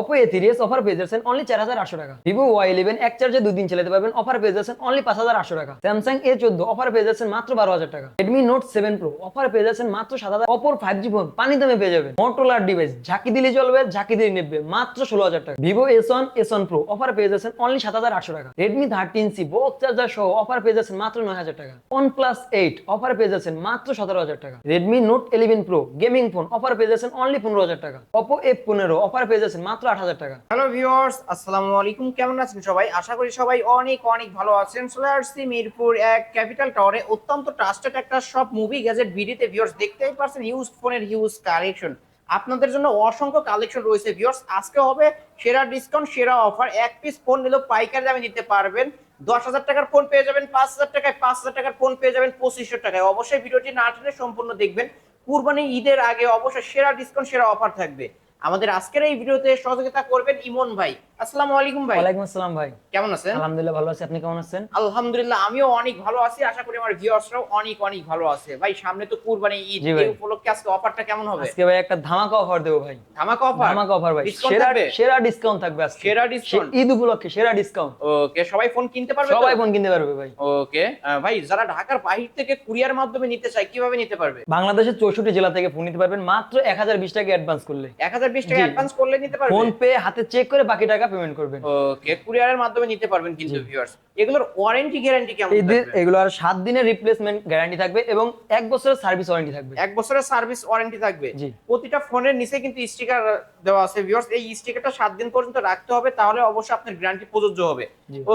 Oppo A three offer পেয়ে যাচ্ছেন only চার হাজার আটশো টাকা। ভিভো ওয়াই ইলেভেন এক চার্জে দুই দিন চালাতে পারবেন। অফার পেয়ে যাচ্ছেন অনলি পাঁচ হাজার আটশো টাকা। স্যামসাং এ চোদ্দ অফার পেয়ে যাচ্ছেন মাত্র বারো হাজার টাকা। Redmi note seven pro offer পেয়ে যাচ্ছেন মাত্র সাত হাজার। অপর ফাইভ জি ফোন পানি দামে পেয়ে যাবেন। মোটোলার ডিভাইস ঝাঁকি দিলে চলবে, ঝাঁকি দিয়ে নেবে। মাত্র ষোলো হাজার টাকা। Vivo S one S one pro offer পেয়ে যাচ্ছেন অনলি সাত হাজার আটশো টাকা। Redmi thirteen C box charger সহ অফার পেয়ে যাচ্ছেন মাত্র নয় হাজার টাকা। ওয়ান প্লাস এইট অফার পেয়ে যাচ্ছেন মাত্র সতেরো হাজার টাকা। Redmi note eleven pro gaming phone offer পেয়ে যাচ্ছেন অনলি পনেরো হাজার টাকা। অপো এফ পনেরো অফার পেয়ে যাচ্ছেন মাত্র আট হাজার টাকা। হ্যালো ভিউয়ার্স আসসালামু আলাইকুম। কেমন আছেন সবাই? আশা করি সবাই অনেক অনেক ভালো আছেন। চলে আসছি মিরপুর এক ক্যাপিটাল টাওয়ারে অত্যন্ত ট্রাস্টেড একটা সব মুভি গ্যাজেট ভিডিওতে ভিউয়ার্স দেখতেই পারছেন। ইউজ ফোনের হিউজ কালেকশন আপনাদের জন্য অসংখ্য কালেকশন রয়েছে ভিউয়ার্স আজকে হবে সেরা ডিসকাউন্ট সেরা অফার এক পিস ফোন নিলেও পাইকারি দামে নিতে পারবেন। দশ হাজার টাকার ফোন পেয়ে যাবেন, পাঁচ হাজার টাকায় পাঁচ হাজার টাকার ফোন পেয়ে যাবেন পঁচিশশো টাকায়। অবশ্যই ভিডিওটি না টেনে সম্পূর্ণ দেখবেন। কুরবানি ঈদের আগে অবশ্যই সেরা ডিসকাউন্ট সেরা অফার থাকবে। আমাদের আজকের এই ভিডিওতে সহযোগিতা করবেন ইমন ভাই। আসসালামু আলাইকুম ভাই। ওয়ালাইকুম আসসালাম ভাই। কেমন আছেন? আলহামদুলিল্লাহ ভালো আছি আপনি কেমন আছেন? আলহামদুলিল্লাহ আমিও অনেক ভালো আছি। আশা করি আমার ভিউয়ার্সরাও অনেক অনেক ভালো আছে। ভাই সামনে তো কুরবানি ঈদ এই উপলক্ষে আজকে অফারটা কেমন হবে? আজকে ভাই একটা ধামাকা অফার দেবো ভাই। ধামাকা অফার ধামাকা অফার ভাই। সেরা সেরা ডিসকাউন্ট থাকবে আজকে। সেরা ডিসকাউন্ট ঈদ উপলক্ষে সেরা ডিসকাউন্ট ওকে সবাই ফোন কিনতে পারবে সবাই ফোন কিনতে পারবে ভাই। ওকে ভাই যারা ঢাকার বাহির থেকে কুরিয়ার মাধ্যমে নিতে চায় কীভাবে নিতে পারবে? বাংলাদেশের চৌষট্টি জেলা থেকে ফোন নিতে পারবেন। মাত্র এক হাজার বিশ টাকা অ্যাডভান্স করলে। এক হাজার বিশ টাকা জি। অ্যাডভান্স করলে নিতে পারবে? ফোন পে হাতে চেক করে বাকি টাকা পেমেন্ট করবেন। ওকে কুরিয়ারের মাধ্যমে নিতে পারবেন কিন্তু ভিউয়ার্স এগুলোর ওয়ারেন্টি গ্যারান্টি কেমন এদের? এগুলো আর সাত দিনের রিপ্লেসমেন্ট গ্যারান্টি থাকবে এবং এক বছরের সার্ভিস ওয়ারেন্টি থাকবে। এক বছরের সার্ভিস ওয়ারেন্টি থাকবে। প্রতিটা ফোনের নিচে কিন্তু স্টিকার দেওয়া আছে ভিউয়ার্স এই স্টিকারটা সাত দিন পর্যন্ত রাখতে হবে তাহলে অবশ্যই আপনার গ্যারান্টি প্রযোজ্য হবে।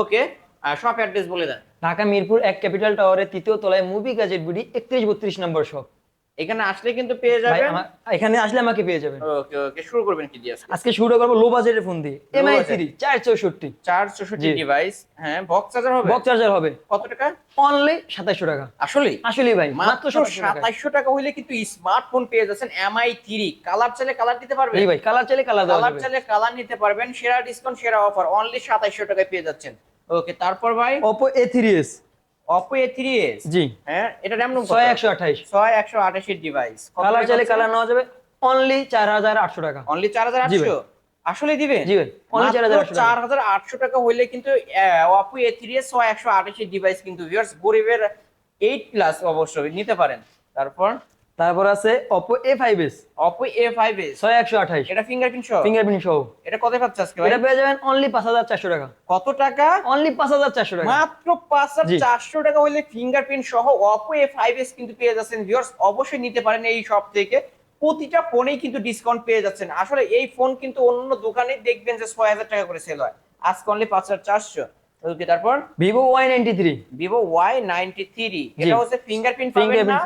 ওকে শপ অ্যাড্রেস বলে দেন। ঢাকা মিরপুর এক ক্যাপিটাল টাওয়ারের তৃতীয় তলায় মুভি গ্যাজেট বিডি একত্রিশ বত্রিশ নম্বর শপ এখানে আসলে কিন্তু পেয়ে যাবেন। এখানে আসলে আমাকে পেয়ে যাবেন। ওকে ওকে শুরু করবেন কি দিয়ে আজকে? শুরু করব লো বাজেটের ফোন দিয়ে। এমআই 464 464 ডিভাইস হ্যাঁ বক্স চার্জার হবে? বক্স চার্জার হবে। কত টাকা? অনলি 2700 টাকা। আসলে আসলে ভাই মাত্র 2700 টাকা। হইলে কিন্তু স্মার্টফোন পেয়ে যাচ্ছেন এমআই 3 কালার চাইলে কালার দিতে পারবেন। এই ভাই কালার চাইলে কালার কালার চাইলে কালার নিতে পারবেন। সেরা ডিসকাউন্ট সেরা অফার অনলি 2700 টাকায় পেয়ে যাচ্ছেন। ওকে তারপর ভাই? Oppo A3s Oppo A3s জি। হ্যাঁ এটা একশো আঠাশ ছয় একশো এর ডিভাইস কালার চাইলে কালার নেওয়া যাবে। অনলি 4800 টাকা। অনলি 4800 আসলে দিবেন? জি অনলি 4800 টাকা। হইলে কিন্তু অপো এ থ্রি Oppo ছয় একশো এর ডিভাইস কিন্তু ভিউয়ার্স গরিবের এইট প্লাস অবশ্যই নিতে পারেন। তারপর তারপর আছে ফাইভ এস ছয় একশো আঠাইশ এটা ফিঙ্গারপ্রিন্ট সহ? ফিঙ্গারপ্রিন্ট সহ। এটা কত পাচ্ছে আজকে ভাই? এটা পেয়ে যাবেন অনলি পাঁচ হাজার চারশো টাকা। কত টাকা? অনলি পাঁচ হাজার চারশো টাকা। মাত্র পাঁচ হাজার জি। চারশো টাকা হইলে ফিঙ্গারপ্রিন্ট সহ ফাইভ এস কিন্তু পেয়ে যাচ্ছেন ভিউয়ার্স অবশ্যই নিতে পারেন এই শপ থেকে। প্রতিটা ফোনেই কিন্তু ডিসকাউন্ট পেয়ে যাচ্ছেন। আসলে এই ফোন কিন্তু অন্য দোকানে দেখবেন যে ছয় হাজার টাকা করে সেল হয়। আজকে অনলি পাঁচ হাজার চারশো। ওকে তারপর? ভিভো ওয়াই নাইনটি থ্রি এটা হচ্ছে ফিঙ্গারপ্রিন্ট পাবেন না?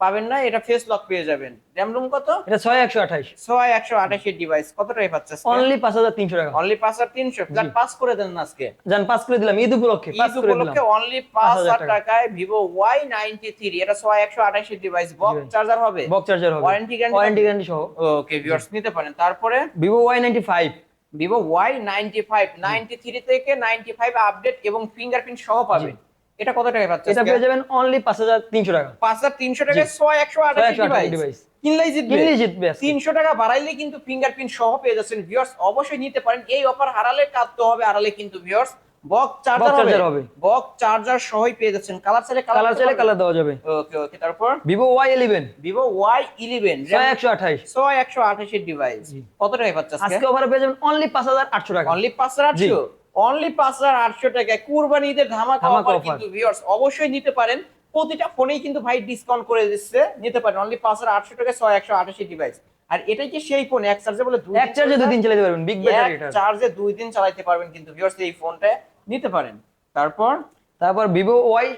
পাবেন না এটা ফেস লক পেয়ে যাবেন। র্যাম রুম কত? এটা ছয় একশো আঠাইশ ছয় একশো আঠাশের ডিভাইস কত টাকায় পাচ্ছে অনলি পাঁচ হাজার তিনশো টাকা। অনলি পাঁচ হাজার তিনশো। পাস করে দেন না আজকে। যান পাস করে দিলাম। ঈদ উপলক্ষে পাস করে দিলাম। উপলক্ষে অনলি 5,000 টাকায় ভিভো ওয়াই নাইনটি থ্রি এটা ছয় একশো আঠাশের ডিভাইস বক্স চার্জার হবে? বক্স চার্জার হবে। Warranty guarantee ওয়ারেন্টি গ্যারান্টি সহ। ওকে ভিউয়ার্স নিতে পারেন। তারপরে? Vivo Y ninety five Vivo Y ninety five ninety three থেকে নাইনটি ফাইভ আপডেট এবং ফিঙ্গারপ্রিন্ট সহ পাবেন। এটা কত টাকায় পাচ্ছে এটা পেয়ে যাবেন অনলি পাঁচ হাজার তিনশো টাকা। পাঁচ হাজার তিনশো টাকায় ছয় একশো ছয় আঠাশ একশো আঠাশ ডিভাইস ডিভাইস কিনলেই জিতবে। কিনলেই জিতবে আজকে। তিনশো টাকা বাড়াইলে কিন্তু ফিঙ্গারপ্রিন্ট সহ পেয়ে যাচ্ছেন ভিউয়ার্স অবশ্যই নিতে পারেন। এই অফার হারালে কাটতে হবে হারালে কিন্তু ভিউয়ার্স বক চার্জার হবে। বক চার্জার সহই পেয়ে যাচ্ছেন। কালার চাইলে কালার চাইলে কালার দেওয়া যাবে। ওকে ওকে তারপর? Vivo Y eleven Vivo Y eleven ছয় একশো আঠাইশ ছয় একশো আঠাশের ডিভাইস। কত টাকায় পাচ্ছে আজকে? অফারে পেয়ে যাবেন অনলি পাঁচ হাজার আটশো টাকা। অনলি পাঁচ হাজার জি। আটশো অনলি পাঁচ হাজার আটশো টাকায় কুরবানি ঈদের ধামাকা অফার কিন্তু ভিউয়ার্স অবশ্যই নিতে পারেন। প্রতিটা ফোনেই কিন্তু ভাই ডিসকাউন্ট করে দিচ্ছে নিতে পারেন। অনলি পাঁচ হাজার আটশো টাকায় ছয় একশো আঠাশি ডিভাইস আর এটাই কি সেই ফোন এক চার্জে বলে এক চার্জে দুই দিন চালাতে পারবেন বিগ ব্যাটারি এটা। চার্জে দুই দিন চালাতে পারবেন কিন্তু ভিউয়ার্স এই ফোনটা নিতে পারেন। তারপর? তারপর ভিভো ওয়াই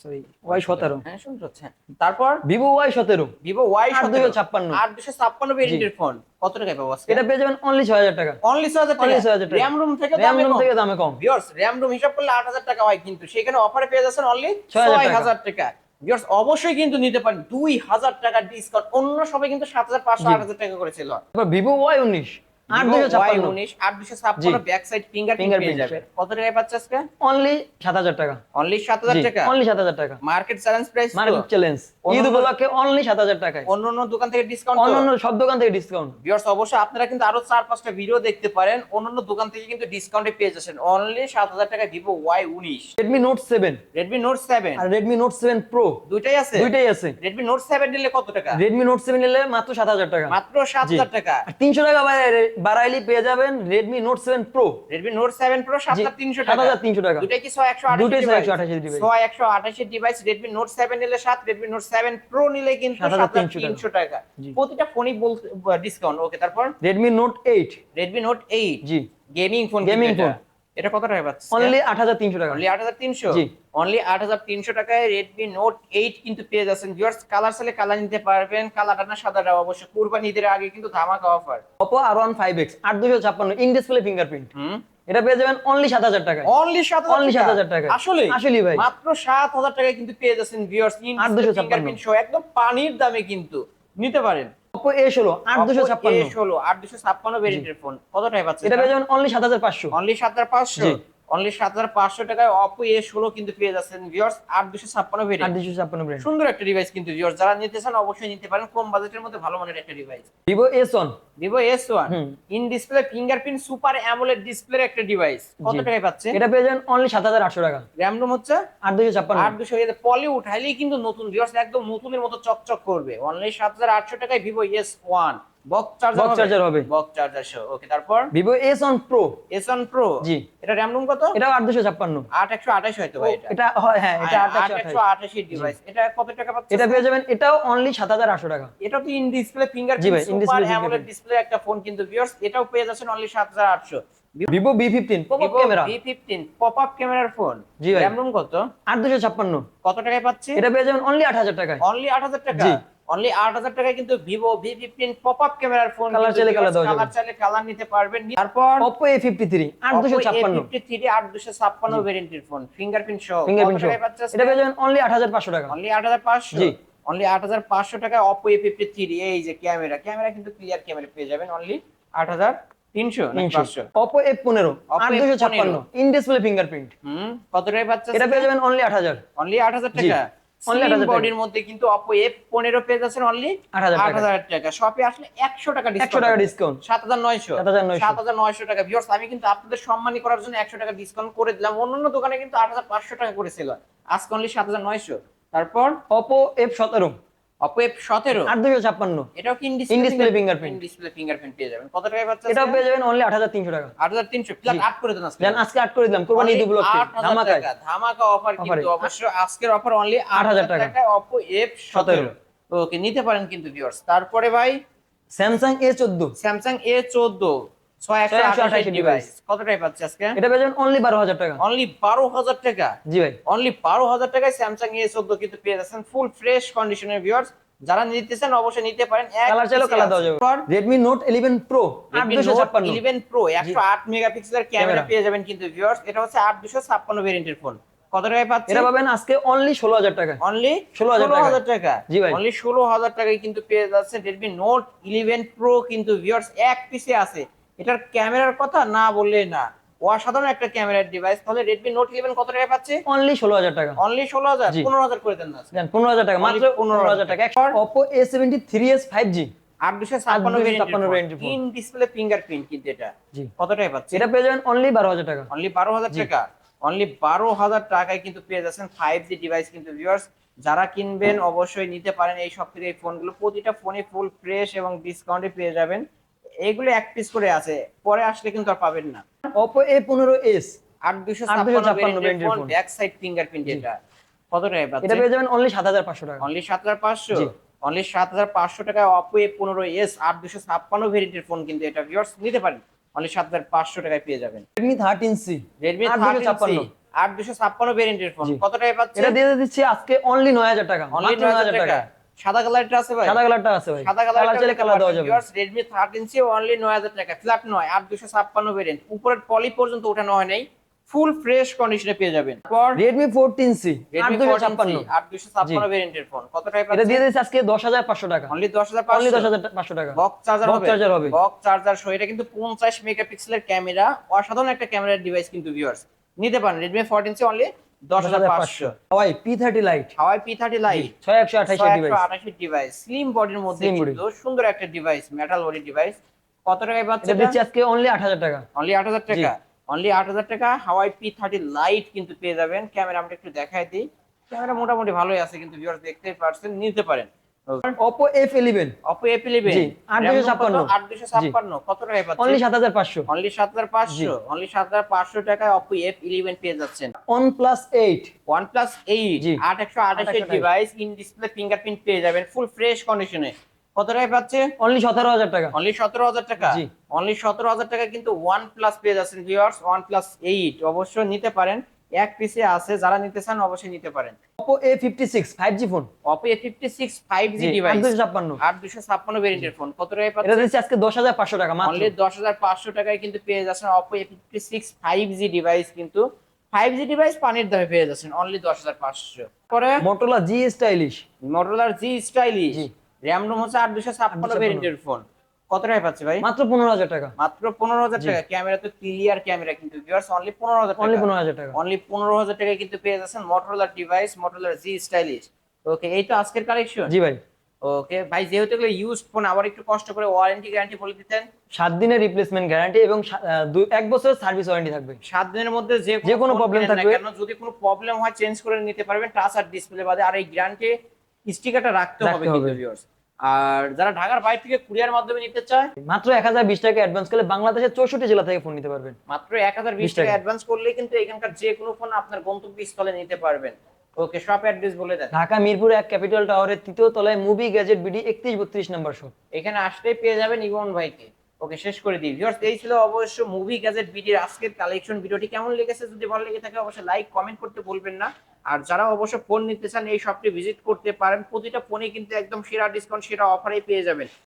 সরি ওয়াই সতেরো? হ্যাঁ শুনতে হচ্ছে। তারপর? ভিভো ওয়াই সতেরো। ভিভো ওয়াই দুশো ছাপ্পান্ন। আট দুশো ছাপ্পান্ন ভেরিয়েন্টের ফোন কত টাকায় পাবো এটা পেয়ে যাবেন অনলি ছয় হাজার টাকা। অনলি ছয় হাজার টাকা? 6,000 টাকা। র্যাম রুম থেকে র্যাম রুম থেকে দামে কম। ভিউয়ার্স র্যাম রুম হিসাব করলে আট হাজার টাকা হয় কিন্তু। সেখানে অফারে পেয়ে যাচ্ছেন অনলি ছয় হাজার টাকা। ভিউয়ার্স অবশ্যই কিন্তু নিতে পারেন। দুই হাজার টাকা ডিসকাউন্ট অন্য সবাই কিন্তু সাত হাজার পাঁচশো আট হাজার টাকা করে ছিল তারপর ভিভো ওয়াই উনিশ। ব্যাক সাইড ফিঙ্গার যাবে। কত টাকায় পাচ্ছে আজকে? অনলি সাত হাজার টাকা। অনলি সাত হাজার জি টাকা? অনলি সাত হাজার টাকা। Market challenge price market challenge Eid উপলক্ষে অনলি সাত হাজার টাকায়। অন্য অন্য দোকান থেকে ডিসকাউন্ট অন্যান্য সব দোকান থেকে ডিসকাউন্ট ভিউয়ার্স অবশ্যই আপনারা কিন্তু আরও চার পাঁচটা ভিডিও দেখতে পারেন। অন্যান্য দোকান থেকে কিন্তু ডিসকাউন্টে পেয়ে যাচ্ছেন। অনলি সাত হাজার টাকা ভিভো ওয়াই উনিশ। Redmi Note seven Redmi Note seven আর রেডমি নোট সেভেন প্রো দুইটাই আছে? দুইটাই আছে। রেডমি নোট সেভেন নিলে কত টাকা? রেডমি নোট সেভেন নিলে মাত্র সাত হাজার টাকা। মাত্র সাত হাজার টাকা। আর তিনশো টাকা বাড়াইলে পেয়ে যাবেন pro Redmi Note seven pro সাত হাজার তিনশো সাত টাকা। হাজার তিনশো টাকা। দুটাই কি ছয় একশো দুটোই ডিভাইস 628 device। ছয় ডিভাইস Redmi Note 7 নিলে সাত Redmi Note 7 Pro নিলে কিন্তু 7300 তিনশো টাকা। প্রতিটা ফোনই বল ডিসকাউন্ট ওকে তারপর? Redmi Note 8 Redmi Note 8 জি। Gaming phone gaming phone। এটা কত টাকা পাচ্ছে অনলি আট হাজার তিনশো টাকা। অনলি আট হাজার তিনশো? জি। অনলি আট হাজার তিনশো টাকায় রেডমি নোট এইট কিন্তু পেয়ে যাচ্ছেন ভিউয়ার্স কালার চাইলে কালার নিতে পারবেন। কালারটা না সাদাটা অবশ্যই। কুরবানি ঈদের আগে কিন্তু ধামাকা offer Oppo R one five X আট দুশো ছাপ্পান্ন ইন ডিসপ্লে ফিঙ্গারপ্রিন্ট হুম। এটা পেয়ে যাবেন অনলি সাত হাজার টাকায়। অনলি সাত 7,000 টাকায়। আসলে আসলেই? ভাই। মাত্র সাত হাজার টাকায় কিন্তু পেয়ে যাচ্ছেন ভিউয়ার্স আট দুশো ছাপ্পান্ন। ফিঙ্গারপ্রিন্ট সহ একদম পানির দামে কিন্তু। নিতে পারেন। ছাপ্পান্ন। ষোলো আট দুশো ছাপ্পান্ন ভেরিয়েন্টের ফোন কত টাকা পাচ্ছে এটা পেয়ে যাবেন অনলি সাত হাজার পাঁচশো। অনলি সাত হাজার পাঁচশো। অনলি সাত হাজার পাঁচশো টাকায় অপো এ ষোলো কিন্তু পেয়ে যাচ্ছেন ভিউয়ার্স আট দুশো ছাপ্পান্ন আট দুশো ছাপ্পান্ন ব্র্যান্ড সুন্দর একটা ডিভাইস কিন্তু ভিউয়ার্স যারা নিতে চান অবশ্যই নিতে পারেন কম বাজেটের মধ্যে ভালো মানের একটা device Vivo S one Vivo S one in display fingerprint super AMOLED display একটা ডিভাইস কত টাকায় পাচ্ছে এটা পেয়ে যাবেন অনলি সাত হাজার আটশো টাকা। র্যাম রোম হচ্ছে? আট দুশো ছাপ্পান্ন আট দুশো পলি উঠাইলেই কিন্তু নতুন। ভিউয়ার্স একদম নতুনের মতো চকচক করবে। অনলি সাত হাজার আটশো টাকায় Vivo S one box charger হবে। বক্স চার্জার সহ ওকে তারপর? Vivo S one pro S one pro জি। এটা কত? আট একশো আঠাশ হয়তো ভাই এটা। এটা হয় এটা আট আট একশো একশো আঠাশ আঠাশি ডিভাইস এটা কত টাকা এটা পেয়ে যাবেন এটাও অনলি সাত হাজার আটশো টাকা। এটা তো in display fingerprint super AMOLED display একটা ফোন কিন্তু ভিউয়ার্স এটাও পেয়ে যাচ্ছেন অনলি সাত হাজার আটশো। Vivo V fifteen pop camera V fifteen pop up ক্যামেরার ফোন জি ভাই। র্যাম রোম কত? আট দুশো ছাপ্পান্ন। কত টাকায় পাচ্ছে? এটা পেয়ে যাবেন অনলি আট হাজার টাকায়। অনলি আট হাজার টাকা? জি। অনলি আট হাজার টাকায় কিন্তু Vivo V fifteen pop up ক্যামেরার ফোন Colour চাইলে colour দেওয়া কালার চাইলে কালার নিতে পারবেন। তারপর দুশো থ্রি আট দুশো ছাপ্পান্ন ভেরিয়েন্টের ফোন ফিঙ্গারপ্রিন্ট সহ। ফিঙ্গারপ্রিন্ট পাচ্ছে এটা পেয়ে যাবেন অনলি আট হাজার পাঁচশো টাকা। অনলি আট হাজার পাঁচশো? জি। অনলি আট হাজার পাঁচশো টাকায় অপো এ ফিফটি থ্রি এই যে ক্যামেরা ক্যামেরা কিন্তু ক্লিয়ার ক্যামেরা পেয়ে যাবেন অনলি আট হাজার তিনশো না তিনশো। পাঁচশো? অপো এফ পনেরো Oppo আট দুশো F15 ছাপ্পান্ন। ইন ডিসপ্লে ফিঙ্গারপ্রিন্ট হুম কত টাকায় পাচ্ছে এটা পেয়ে যাবেন অনলি আট হাজার। অনলি আট হাজার জি। টাকা? Only 8,000 টাকা। বডির মধ্যে কিন্তু অপো এফ পনেরো পেয়ে যাচ্ছেন অনলি আট হাজার টাকা। শপে আসলে একশো টাকা একশো টাকা ডিসকাউন্ট সাত হাজার নয়শো। সাত হাজার নয়শো। টাকা। আমি কিন্তু আপনাদের সম্মানী করার জন্য একশো টাকা ডিসকাউন্ট করে দিলাম। অন্যান্য দোকানে কিন্তু আট হাজার পাঁচশো টাকা করেছিল আজকে অনলি সাত হাজার নয়শো। তারপর অপো এফ সতেরো। অপো এফ সতেরো। আট দুশো ছাপ্পান্ন। এটাও কি display fingerprint। ডিসপ্লে ফিঙ্গারপ্রিন্ট পেয়ে যাবেন। কত টাকায় পাচ্ছেন এটাও পেয়ে যাবেন অনলি আট হাজার তিনশো টাকা। আট হাজার তিনশো। প্লাস আট করে দেন আজকে। আজকে আট করে দিলাম। কোরবানি ঈদ উপলক্ষে। 8,000 ধামাকায় টাকা, ধামাকা অফার কিন্তু আজকের অফার অনলি 8,000 টাকা। অপো এফ সতেরো। ওকে নিতে পারেন কিন্তু ভিউয়ার্স তারপরে ভাই স্যামসাং এ চোদ্দ। স্যামসাং এ চোদ্দ। ছয় একশো 628 আঠাশ ডিভাইস কত টাকা পাচ্ছে আজকে? এটা পেয়ে অনলি বারো হাজার টাকা। অনলি বারো হাজার টাকা? জি ভাই। অনলি বারো হাজার টাকায় স্যামসাং এ চোদ্দ কিন্তু পেয়ে যাচ্ছেন ফুল ফ্রেশ কন্ডিশনের ভিউয়ার্স যারা নিতে চান অবশ্যই নিতে পারেন। কালার চাইলেও কালার দেওয়া যাবে। পর রেডমি নোট ইলেভেন প্রো আট Redmi দুশো Note ছাপ্পান্ন। 11 Pro 108 মেগাপিক্সেলের ক্যামেরা। পেয়ে যাবেন কিন্তু ভিউয়ার্স এটা হচ্ছে 8256 ভেরিয়েন্টের ফোন কত টাকায় পাচ্ছেন? এটা পাবেন আজকে অনলি টাকা। অনলি 16,000 টাকা। 16000 টাকা। জি ভাই। অনলি 16000 টাকায় কিন্তু পেয়ে যাচ্ছে Redmi Note 11 Pro কিন্তু ভিউয়ার্স এক পিসে আছে। এটার ক্যামেরার কথা না বললে না। অসাধারণ একটা ক্যামেরার ডিভাইস তাহলে Redmi Note 11 কত পাচ্ছে? অনলি ষোলো হাজার টাকা। অনলি 16000 জি। 15000 করে দেন না। হাজার টাকা। মাত্র 15,000 পনেরো হাজার টাকা। টাকা। Oppo A seventy three S five G 8256 856 ভেরিয়েন্টের variant-এর ফোন phone। ইন ডিসপ্লে ফিঙ্গারপ্রিন্ট কিন্তু এটা। কত টাকায় পাচ্ছে? এটা পেয়ে যাবেন অনলি বারো হাজার টাকা। অনলি বারো হাজার জি। টাকা। অনলি বারো হাজার টাকায় কিন্তু পেয়ে যাচ্ছেন ডিভাইস কিন্তু ভিউয়ার্স যারা কিনবেন অবশ্যই নিতে পারেন এই সব থেকে এই ফোনগুলো প্রতিটা ফোনে ফুল ফ্রেশ এবং ডিসকাউন্টে পেয়ে যাবেন। এগুলো এক পিস করে আছে। পরে আসলে কিন্তু আর পাবেন না। অপো এ পনেরো এস আট দুশো 856 ছাপ্পান্ন variant-এর ফোন ব্যাক সাইড ফিঙ্গারপ্রিন্ট। এটা কত টাকায় এটা পেয়ে যাবেন অনলি সাত হাজার পাঁচশো টাকা। অনলি সাত হাজার পাঁচশো? জি। অনলি সাত হাজার পাঁচশো টাকায় অপো এ পনেরো এস আট দুশো ছাপ্পান্ন ভেরিয়েন্টের ফোন কিন্তু এটা ভিউয়ার্স নিতে পারেন। অনলি সাত হাজার পাঁচশো টাকায় পেয়ে যাবেন। রেডমি থার্টিন সি রেডমি আট দুশো আট দুশো ছাপ্পান্ন ভেরিয়েন্টের ফোন। কত টাকায় পাচ্ছে? এটা দিয়ে দিচ্ছি আজকে অনলি নয় হাজার টাকা। অনলি মাত্র নয় হাজার টাকা। সাদা কালারটা আছে ভাই? সাদা কালারটা আছে ভাই। সাদা কালার চাইলে কালার দেওয়া যাবে। রেডমি থার্টিন সি অনলি নয় হাজার টাকা। ফ্ল্যাট নয় ভেরিয়েন্ট উপরের পলি পর্যন্ত ওঠানো হয় নাই। ফুল ফ্রেশ কন্ডিশনে পেয়ে যাবেন। পর রেডমি ফোরটিন সি আট Redmi দুশো 14C ছাপ্পান্ন। 8256 ভেরিয়েন্টের ফোন কত টাকা এটা দিয়ে দিয়েছে আজকে দশ হাজার পাঁচশো টাকা। অনলি 10500 অনলি দশ হাজার পাঁচশো টাকা। বক্স চার্জার হবে। charger হবে। বক্স চার্জার সহ। এটা কিন্তু 50 মেগাপিক্সেলের ক্যামেরা অসাধারণ একটা ক্যামেরার ডিভাইস কিন্তু ভিউয়ার্স নিতে পারেন। Redmi Redmi 14C only 10500 Huawei P thirty lite Huawei P30 lite ছয় একশো আঠাইশের ডিভাইস 128 ডিভাইস স্লিম বডির মধ্যে Slim body। কিন্তু সুন্দর একটা ডিভাইস মেটাল বডি ডিভাইস কত টাকায় পাচ্ছেন আজকে অনলি আট হাজার টাকা। অনলি 8000 টাকা। অনলি 8000 টাকা। হাওয়াই P30 লাইট কিন্তু পেয়ে যাবেন। ক্যামেরা আমরা একটু দেখাই দিই। ক্যামেরা মোটামুটি ভালোই আছে কিন্তু ভিউয়ার্স দেখতেই পারছেন নিতে পারেন। এফ ইলেভেন Oppo A11 জি, 8256 8256 কত? টাকায় পাচ্ছেন? অনলি সাত হাজার পাঁচশো। অনলি 7500 অনলি 7500 টাকায় Oppo F11 পেয়ে যাচ্ছেন। ওয়ান প্লাস এইট OnePlus 8 জি। 8128 এর 828 ডিভাইস ইন ডিসপ্লে ফিঙ্গারপ্রিন্ট পেয়ে যাবেন ফুল ফ্রেশ কন্ডিশনে কত টাকায় পাচ্ছে অনলি সতেরো হাজার টাকা। অনলি 17000 টাকা। জি। অনলি 17000 টাকা কিন্তু OnePlus পেয়ে যাচ্ছেন ভিউয়ার্স OnePlus 8 অবশ্যই নিতে পারেন। এক পিসে আছে যারা নিতে চান অবশ্যই নিতে পারেন। Six five G phone Oppo A56 5G device দুশো ছাপ্পান্ন। 8256 ভেরিয়েন্টের ফোন কত টাকায় এটা পাচ্ছেন? দিচ্ছি আজকে দশ হাজার পাঁচশো টাকা মাত্র। অনলি দশ হাজার পাঁচশো টাকায় কিন্তু পেয়ে যাচ্ছেন সিক্স ফাইভ জি ডিভাইস কিন্তু। ফাইভ জি ডিভাইস পানির দামে পেয়ে যাচ্ছেন অনলি দশ হাজার পাঁচশো। পরে মোটোলা জি স্টাইলিশ মটোলার জি স্টাইলিশ। র্যাম রোম হচ্ছে আট দুশো ছাপ্পান্ন 856 ভেরিয়েন্টের ফোন কত টাকায় পাচ্ছে ভাই? মাত্র পনেরো হাজার টাকা। মাত্র পনেরো হাজার টাকা। ক্যামেরা তো ক্লিয়ার ক্যামেরা কিন্তু ভিউয়ার্স অনলি পনেরো হাজার অনলি টাকা। পনেরো হাজার টাকা। অনলি পনেরো হাজার টাকায় কিন্তু পেয়ে যাচ্ছেন মটোলার ডিভাইস মটোলার জি স্টাইলিশ ওকে এই তো আজকের কালেকশন জি ভাই। ওকে ভাই যেহেতু এগুলো ইউজড ফোন আবার একটু কষ্ট করে ওয়ারেন্টি গ্যারান্টি বলে দিতেন। সাত দিনের রিপ্লেসমেন্ট গ্যারান্টি এবং এক বছরের সার্ভিস ওয়ারেন্টি থাকবে। সাত দিনের মধ্যে যে যে কোনো না থাকবে। কেন যদি কোনো প্রবলেম হয় চেঞ্জ করে নিতে পারবেন। টাচ আর ডিসপ্লে বাদে আর এই গ্যারান্টি স্টিকারটা রাখতে হবে কিন্তু। ভিউয়ার্স আর যারা ঢাকার বাইরে থেকে কুরিয়ার মাধ্যমে নিতে চায় মাত্র এক হাজার বিশ টাকা অ্যাডভান্স করলে বাংলাদেশের চৌষট্টি জেলা থেকে ফোন নিতে পারবেন। মাত্র এক হাজার বিশ টাকা। অ্যাডভান্স করলে কিন্তু এখানকার যে কোনো ফোন আপনার গন্তব্যস্থলে নিতে পারবেন। ওকে শপ অ্যাড্রেস বলে দেন। ঢাকা মিরপুর এক ক্যাপিটাল টাওয়ারের তৃতীয় তলায় মুভি গ্যাজেট বিডি একত্রিশ বত্রিশ নম্বর শপ এখানে আসলেই পেয়ে যাবেন ইমন ভাইকে। ওকে শেষ করে দিই। ভিউয়ার্স এই ছিল অবশ্য মুভি গ্যাজেট ভিডিওর আজকের কালেকশন ভিডিওটি কেমন লেগেছে? যদি ভালো লেগে থাকে অবশ্যই লাইক কমেন্ট করতে ভুলবেন না। আর যারা অবশ্য ফোন নিতে চান, এই শপটি ভিজিট করতে পারেন। প্রতিটা ফোনে কিন্তু একদম সেরা ডিসকাউন্ট সেরা অফারে পেয়ে যাবেন।